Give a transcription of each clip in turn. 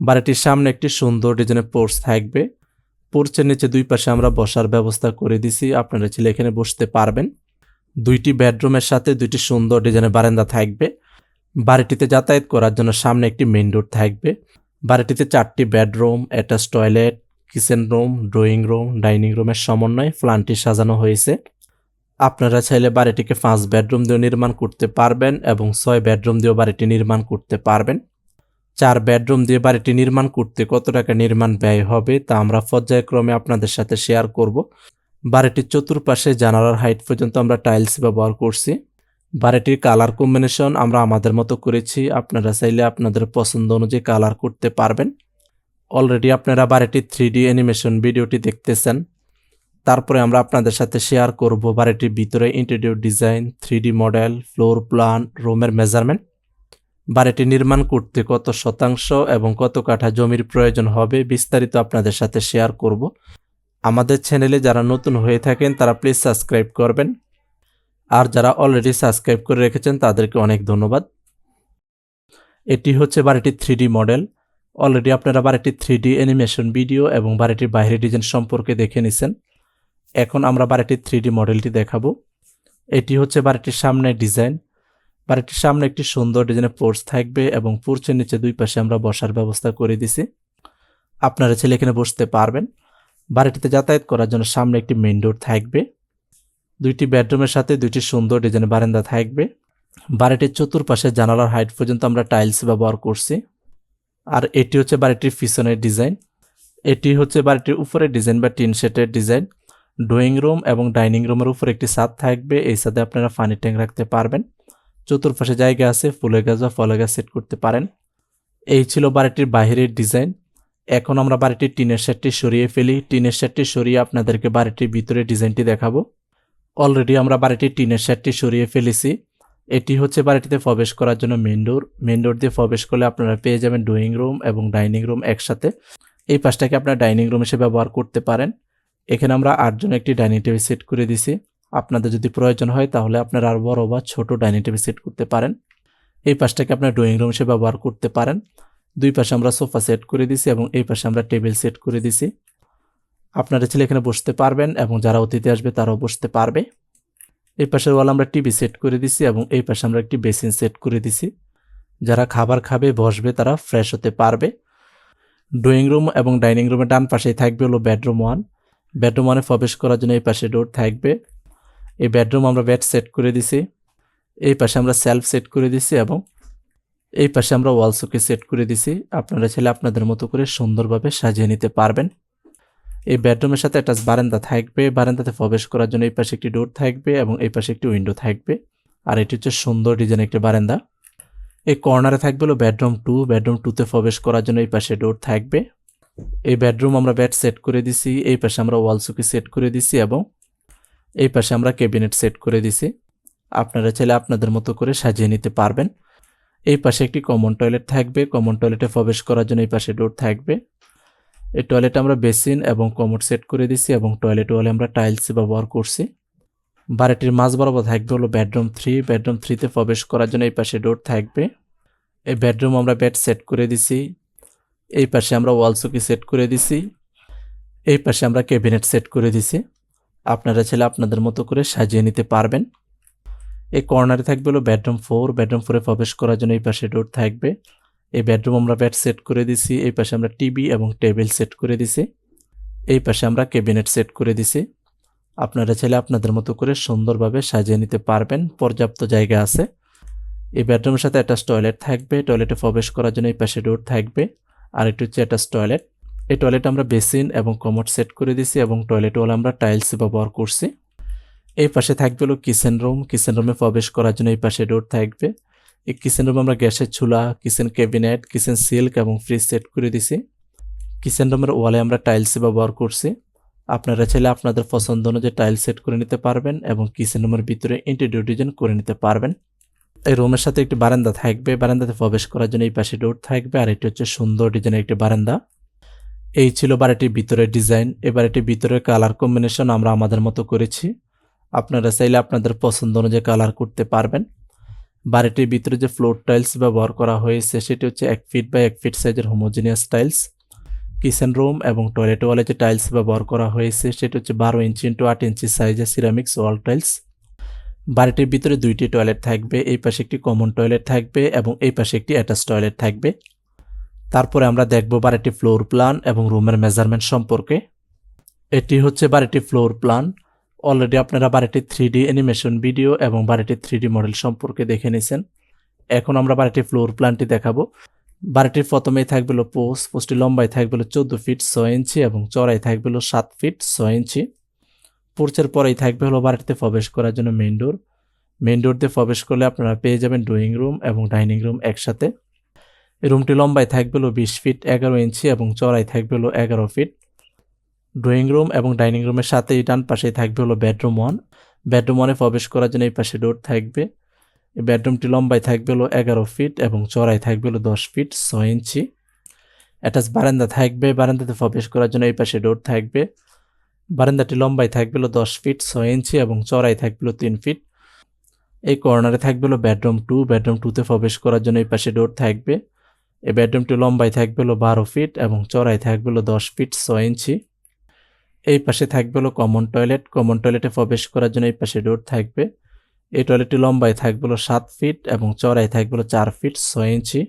বাড়িটির সামনে একটি সুন্দর ডিজাইনের পোর্চ থাকবে। পোর্চের নিচে দুই পাশে আমরা বসার ব্যবস্থা করে দিছি। আপনারা ছেলে এখানে বসতে পারবেন। দুইটি বেডরুমের সাথে দুইটি সুন্দর ডিজাইনের বারান্দা থাকবে। বাড়িটিতে যাতায়াত করার জন্য সামনে একটি মেইন রোড থাকবে। বাড়িটিতে চারটি bedroom attach toilet kitchen room drawing room dining রুমের সমন্বয়ে প্ল্যানটি সাজানো হয়েছে। আপনারা চাইলে বাড়িটিকে পাঁচ বেডরুম দিয়েও নির্মাণ করতে পারবেন এবং ছয় বেডরুম দিয়েও বাড়িটি নির্মাণ করতে পারবেন। চার বেডরুম দিয়ে বাড়িটি নির্মাণ করতে কত টাকা নির্মাণ ব্যয় হবে তা আমরা পর্যায়ক্রমে আপনাদের সাথে শেয়ার করব। বাড়িটির চতুর্পাশে জানালার হাইট পর্যন্ত আমরা টাইলস ব্যবহার করছি। বাড়িটির কালার কম্বিনেশন আমরা আমাদের মতো করেছি। আপনারা চাইলে আপনাদের পছন্দ অনুযায়ী কালার করতে পারবেন। অলরেডি আপনারা বাড়িটির থ্রি ডি অ্যানিমেশন ভিডিওটি দেখতেছেন। তারপরে আমরা আপনাদের সাথে শেয়ার করব বাড়িটির ভিতরে interior design three model, floor plan, রুমের মেজারমেন্ট। বাড়িটি নির্মাণ করতে কত শতাংশ এবং কত কাঠা জমির প্রয়োজন হবে বিস্তারিত আপনাদের সাথে শেয়ার করব। আমাদের চ্যানেলে যারা নতুন হয়ে থাকেন, তারা প্লিজ সাবস্ক্রাইব করবেন। আর যারা অলরেডি সাবস্ক্রাইব করে রেখেছেন, তাদেরকে অনেক ধন্যবাদ। এটি হচ্ছে বাড়িটির থ্রি মডেল অলরেডি আপনারা বাড়িটির থ্রি অ্যানিমেশন ভিডিও এবং বাড়িটির বাইরে ডিজাইন সম্পর্কে দেখে নিছেন। এখন আমরা বাড়িটির থ্রি মডেলটি দেখাবো। এটি হচ্ছে বাড়িটির সামনের ডিজাইন বাড়িটির সামনে একটি সুন্দর ডিজাইনের পোর্চ থাকবে এবং পোর্চের নিচে দুই পাশে আমরা বসার ব্যবস্থা করে দিছি। আপনারা ছেলে এখানে বসতে পারবেন। বাড়িটিতে যাতায়াত করার জন্য সামনে একটি মেইন ডোর থাকবে। দুইটি বেডরুমের সাথে দুইটি সুন্দর ডিজাইনের বারান্দা থাকবে। বাড়িটির চতুর্পাশে জানালার হাইট পর্যন্ত আমরা টাইলস ব্যবহার করছি। আর এটি হচ্ছে বাড়িটির পিছনের ডিজাইন এটি হচ্ছে বাড়িটির উপরে ডিজাইন বা টিন শেটের ডিজাইন ড্রয়িং রুম এবং ডাইনিং রুমের উপর একটি ছাদ থাকবে। এই ছাদে আপনারা পানি ট্যাঙ্ক রাখতে পারবেন। চতুর্পাশে জায়গা আছে, ফুলের গাছ বা ফলের গাছ সেট করতে পারেন। এই ছিল বাড়িটির বাহিরের ডিজাইন এখন আমরা বাড়িটির টিনের সেটটি সরিয়ে ফেলি। টিনের সেটটি সরিয়ে আপনাদেরকে বাড়িটির ভিতরে ডিজাইনটি দেখাবো। অলরেডি আমরা বাড়িটির টিনের সেটটি সরিয়ে ফেলেছি। এটি হচ্ছে বাড়িটিতে প্রবেশ করার জন্য মেন ডোর মেন ডোর দিয়ে প্রবেশ করলে আপনারা পেয়ে যাবেন ড্রয়িং রুম এবং ডাইনিং রুম একসাথে। এই পাশটাকে আপনারা ডাইনিং রুম হিসেবে ব্যবহার করতে পারেন। এখানে আমরা আটজন একটি ডাইনিং টেবিল সেট করে দিছি আপনাদের যদি প্রয়োজন হয় তাহলে আপনারা আর বড় বা ছোট ডাইনিং টেবিল সেট করতে পারেন। এই পাশটাকে আপনার ড্রয়িং রুম হিসেবে ব্যবহার করতে পারেন। দুই পাশে আমরা সোফা সেট করে দিছি এবং এই পাশে আমরা টেবিল সেট করে দিছি। আপনারা ছেলে এখানে বসতে পারবেন এবং যারা অতিথি আসবে তারাও বসতে পারবে। এই পাশের ওয়াল আমরা টিভি সেট করে দিছি এবং এই পাশে আমরা একটি বেসিন সেট করে দিছি। যারা খাবার খাবে, বসবে, তারা ফ্রেশ হতে পারবে। ড্রয়িং রুম এবং ডাইনিং রুমের ডান পাশেই থাকবে হলো বেডরুম ওয়ান। বেডরুম ওয়ানে প্রবেশ করার জন্য এই পাশে ডোর থাকবে। এই বেডরুম আমরা বেড সেট করে দিছি। এই পাশে আমরা সেলফ সেট করে দিছি এবং এই পাশে আমরা ওয়াল শোকে সেট করে দিছি। আপনারা ছেলে আপনাদের মতো করে সুন্দরভাবে সাজিয়ে নিতে পারবেন। এই বেডরুমের সাথে একটা বারান্দা থাকবে। বারান্দাতে প্রবেশ করার জন্য এই পাশে একটি ডোর থাকবে এবং এই পাশে একটি উইন্ডো থাকবে। আর এটি হচ্ছে সুন্দর ডিজাইন একটি বারান্দা। এই কর্নারে থাকবে হলো বেডরুম টু বেডরুম টুতে প্রবেশ করার জন্য এই পাশে ডোর থাকবে। এই বেডরুম আমরা বেড সেট করে দিছি। এই পাশে আমরা ওয়াল সুকি সেট করে দিছি এবং এই পাশে আমরা ক্যাবিনেট সেট করে দিছি। আপনারা চাইলে আপনাদের মতো করে সাজিয়ে নিতে পারবেন। এই পাশে একটি কমন টয়লেট থাকবে। কমন টয়লেটে প্রবেশ করার জন্য এই পাশে ডোর থাকবে। এই টয়লেট আমরা বেসিন এবং কমোড সেট করে দিছি এবং টয়লেট ওয়ালে আমরা টাইলস ব্যবহার করছি। বাড়িটির মাঝ বরাবর থাকবে হলো বেডরুম থ্রি বেডরুম থ্রিতে প্রবেশ করার জন্য এই পাশে ডোর থাকবে। এই বেডরুম আমরা বেড সেট করে দিছি। এই পাশে আমরা ওয়াল সুকি সেট করে দিছি। এই পাশে আমরা ক্যাবিনেট সেট করে দিছি। আপনারা ছেলে আপনাদের মতো করে সাজিয়ে নিতে পারবেন। এই কর্নারে থাকবে হলো বেডরুম ফোর। বেডরুম ফোরে প্রবেশ করার জন্য এই পাশে ডোর থাকবে। এই বেডরুম আমরা বেড সেট করে দিছি। এই পাশে আমরা টিভি এবং টেবিল সেট করে দিছি। এই পাশে আমরা ক্যাবিনেট সেট করে দিছি। আপনারা ছেলে আপনাদের মতো করে সুন্দরভাবে সাজিয়ে নিতে পারবেন। পর্যাপ্ত জায়গা আছে। এই বেডরুমের সাথে অ্যাটাচ টয়লেট থাকবে। টয়লেটে প্রবেশ করার জন্য এই পাশে ডোর থাকবে। আর একটু হচ্ছে অ্যাটাচ টয়লেট। এই টয়লেট আমরা বেসিন এবং কমোড সেট করে দিছি এবং টয়লেট ওয়াল আমরা টাইলস ব্যবহার করছি। এই পাশে থাকবে হলো কিচেন রুম কিচেন রুমে প্রবেশ করার জন্য এই পাশে ডোর থাকবে। এই কিচেন রুমে আমরা গ্যাসের চুলা কিচেন ক্যাবিনেট কিচেন সিল্ক এবং ফ্রিজ সেট করে দিছি কিচেন রুমের ওয়ালে আমরা টাইলস ব্যবহার করছি। আপনারা চাইলে আপনাদের পছন্দ অনুযায়ী টাইল সেট করে নিতে পারবেন এবং কিচেন রুমের ভিতরে ইন্টেরিয়র ডিজাইন করে নিতে পারবেন। এই রুমের সাথে একটি বারান্দা থাকবে। বারান্দাতে প্রবেশ করার জন্য এই পাশে ডোর থাকবে। আর এটি হচ্ছে সুন্দর ডিজাইনের একটি বারান্দা। এই ছিল বাড়িটির ভিতরের ডিজাইন। এ বাড়িটির ভিতরের কালার কম্বিনেশন আমরা আমাদের মতো করেছি। আপনারা চাইলে আপনাদের পছন্দ অনুযায়ী কালার করতে পারবেন। বাড়িটির ভিতরে যে ফ্লোর টাইলস ব্যবহার করা হয়েছে, সেটি হচ্ছে এক ফিট বাই এক ফিট সাইজের হোমোজিনিয়াস টাইলস কিচেন রুম এবং টয়লেট ওয়ালে যে টাইলস ব্যবহার করা হয়েছে, সেটি হচ্ছে বারো ইঞ্চি ইন্টু আট ইঞ্চি সাইজের সিরামিক্স ওয়াল টাইলস বাড়িটির ভিতরে দুইটি টয়লেট থাকবে, এই পাশে একটি কমন টয়লেট থাকবে এবং এই পাশে একটি অ্যাটাচ টয়লেট থাকবে। তারপরে আমরা দেখব বাড়িটি ফ্লোর প্ল্যান এবং রুমের মেজারমেন্ট সম্পর্কে। এটি হচ্ছে বাড়িটি ফ্লোর প্ল্যান অলরেডি আপনারা বাড়িটির থ্রি অ্যানিমেশন ভিডিও এবং বাড়িটির থ্রি মডেল সম্পর্কে দেখে নিয়েছেন এখন আমরা বাড়িটির ফ্লোর প্ল্যানটি দেখাবো। বাড়িটির প্রথমেই থাকবে পোস্ট পোস্টটি লম্বায় থাকবে চোদ্দ ফিট ছয় ইঞ্চি এবং চড়াই থাকবে সাত ফিট ছয় ইঞ্চি। পোর্চের পরেই থাকবে হলো বাড়িতে প্রবেশ করার জন্য মেইন ডোর মেইন ডোর দিয়ে প্রবেশ করলে আপনারা পেয়ে যাবেন ড্রয়িং রুম এবং ডাইনিং রুম একসাথে। রুমটি লম্বায় থাকবে বিশ ফিট, এগারো ইঞ্চি এবং চড়াই থাকবে এগারো ফিট। ড্রয়িং রুম এবং ডাইনিং রুমের সাথেই ডান পাশে থাকবে হলো বেডরুম ওয়ান। বেডরুম ওয়ানে প্রবেশ করার জন্য এই পাশে ডোর থাকবে। এই বেডরুমটি লম্বায় থাকবে হলো এগারো ফিট এবং চড়াই থাকবে হলো দশ ফিট, ছয় ইঞ্চি। অ্যাটাচ বারান্দা থাকবে, বারান্দাতে প্রবেশ করার জন্য এই পাশে ডোর থাকবে। বারান্দাটি লম্বায় থাকবে হলো দশ ফিট, ছয় ইঞ্চি এবং চড়াই থাকবে হলো তিন ফিট। এই কর্নারে থাকবে হলো বেডরুম টু, বেডরুম টুতে প্রবেশ করার জন্য এই পাশে ডোর থাকবে। এই বেডরুমটি লম্বায় থাকবে হলো বারো ফিট এবং চড়াই থাকবে হলো দশ ফিট ছয় ইঞ্চি। এই পাশে থাকবে হলো কমন টয়লেট কমন টয়লেটে প্রবেশ করার জন্য এই পাশে ডোর থাকবে। এই টয়লেটটি লম্বায় থাকবে হলো সাত ফিট এবং চড়াই থাকবে হলো চার ফিট ছয় ইঞ্চি।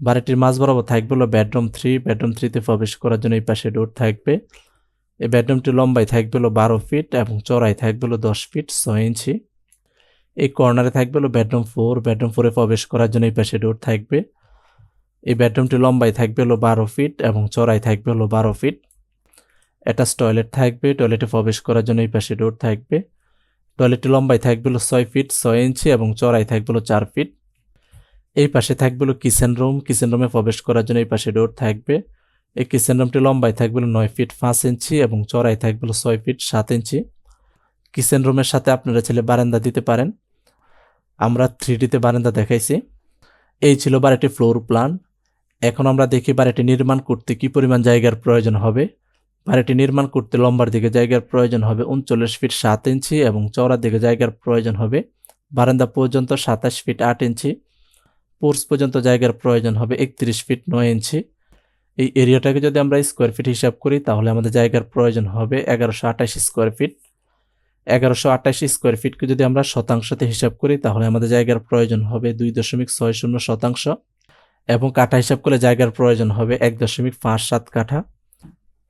বাড়িটির মাঝ বরাবর থাকবে হলো বেডরুম থ্রি। বেডরুম থ্রিতে প্রবেশ করার জন্য এই পাশে ডোর থাকবে। এই বেডরুমটি লম্বায় থাকবে হলো বারো ফিট এবং চড়াই থাকবে হলো দশ ফিট ছয় ইঞ্চি। এই কর্নারে থাকবে হলো বেডরুম ফোর। বেডরুম ফোরে প্রবেশ করার জন্য এই পাশে ডোর থাকবে। এই বেডরুমটি লম্বায় থাকবে হলো বারো ফিট এবং চড়াই থাকবে হলো বারো ফিট। অ্যাটাচ টয়লেট থাকবে, টয়লেটে প্রবেশ করার জন্য এই পাশে ডোর থাকবে। টয়লেটটি লম্বায় থাকবে হলো ছয় ফিট, ছয় ইঞ্চি এবং চড়াই থাকবে হলো চার ফিট। এই পাশে থাকবে হলো কিচেন রুম, কিচেন রুমে প্রবেশ করার জন্য এই পাশে ডোর থাকবে। এই কিচেন রুমটি লম্বায় থাকবে নয় ফিট পাঁচ ইঞ্চি এবং চড়াই থাকবে ছয় ফিট সাত ইঞ্চি। কিচেন রুমের সাথে আপনারা ছেলে বারান্দা দিতে পারেন। আমরা থ্রি ডিতে বারান্দা দেখাইছি। এই ছিল বাড়িটি ফ্লোর প্ল্যান। এখন আমরা দেখি বাড়িটি নির্মাণ করতে কি পরিমাণ জায়গার প্রয়োজন হবে। বাড়িটি নির্মাণ করতে লম্বার দিকে জায়গার প্রয়োজন হবে উনচল্লিশ ফিট সাত ইঞ্চি এবং চওড়ার দিকে জায়গার প্রয়োজন হবে বারান্দা পর্যন্ত সাতাশ ফিট আট ইঞ্চি। পোর্স পর্যন্ত জায়গার প্রয়োজন হবে একত্রিশ ফিট নয় ইঞ্চি। এই এরিয়াটাকে যদি আমরা স্কোয়ার ফিট হিসাব করি, তাহলে আমাদের জায়গার প্রয়োজন হবে এগারোশো আঠাশ স্কোয়ার ফিট। এগারোশো আঠাশ স্কোয়ার ফিটকে যদি আমরা শতাংশতে হিসাব করি, তাহলে আমাদের জায়গার প্রয়োজন হবে দুই দশমিক ছয় শূন্য শতাংশ। এবং কাঠা হিসাব করলে জায়গার প্রয়োজন হবে এক দশমিক পাঁচ সাত কাঠা।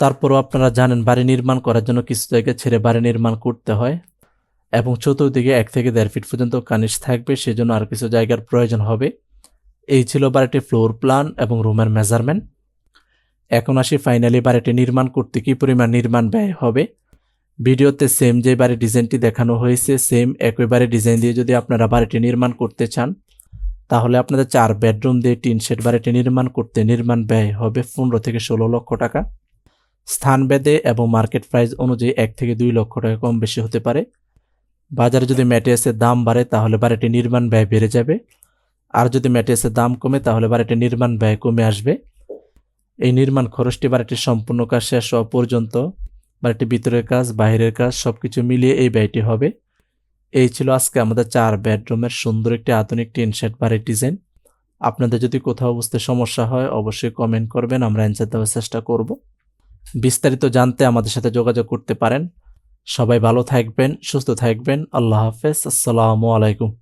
তারপরও আপনারা জানেন বাড়ি নির্মাণ করার জন্য কিছু জায়গা ছেড়ে বাড়ি নির্মাণ করতে হয় এবং চতুর্দিকে এক থেকে দেড় ফিট পর্যন্ত কানিশ থাকবে, সেজন্য আর কিছু জায়গার প্রয়োজন হবে। এই ছিল বাড়িটি ফ্লোর প্ল্যান এবং রুমের মেজারমেন্ট। এখন আসি ফাইনালি বাড়িটি নির্মাণ করতে কী পরিমাণ নির্মাণ ব্যয় হবে। ভিডিওতে সেম যে বাড়ির ডিজাইনটি দেখানো হয়েছে সেম একইবারে ডিজাইন দিয়ে যদি আপনারা বাড়িটি নির্মাণ করতে চান তাহলে আপনাদের চার বেডরুম দিয়ে টিন শেড বাড়িটি নির্মাণ করতে নির্মাণ ব্যয় হবে পনেরো থেকে ষোলো লক্ষ টাকা। স্থান স্থানভেদে এবং মার্কেট প্রাইস অনুযায়ী এক থেকে দুই লক্ষ টাকা কম বেশি হতে পারে। বাজারে যদি ম্যাটেরিয়ালসের দাম বাড়ে, তাহলে বাড়িটি নির্মাণ ব্যয় বেড়ে যাবে। আর যদি ম্যাটেরিয়ালসের দাম কমে, তাহলে বাড়িটি নির্মাণ ব্যয় কমে আসবে। এই নির্মাণ খরচটি বাড়িটির সম্পূর্ণ কাজ শেষ হওয়া পর্যন্ত, বাড়িটির ভিতরের কাজ, বাইরের কাজ সব কিছু মিলিয়ে এই ব্যয়টি হবে। এই ছিল আজকে আমাদের চার বেডরুমের সুন্দর একটি আধুনিক টিনশেড বাড়ির ডিজাইন। আপনাদের যদি কোথাও বুঝতে সমস্যা হয়, অবশ্যই কমেন্ট করবেন, আমরা অ্যান্সার দেওয়ার চেষ্টা করব। বিস্তারিত জানতে আমাদের সাথে যোগাযোগ করতে পারেন। সবাই ভালো থাকবেন, সুস্থ থাকবেন। আল্লাহ হাফেজ, আসসালামু আলাইকুম।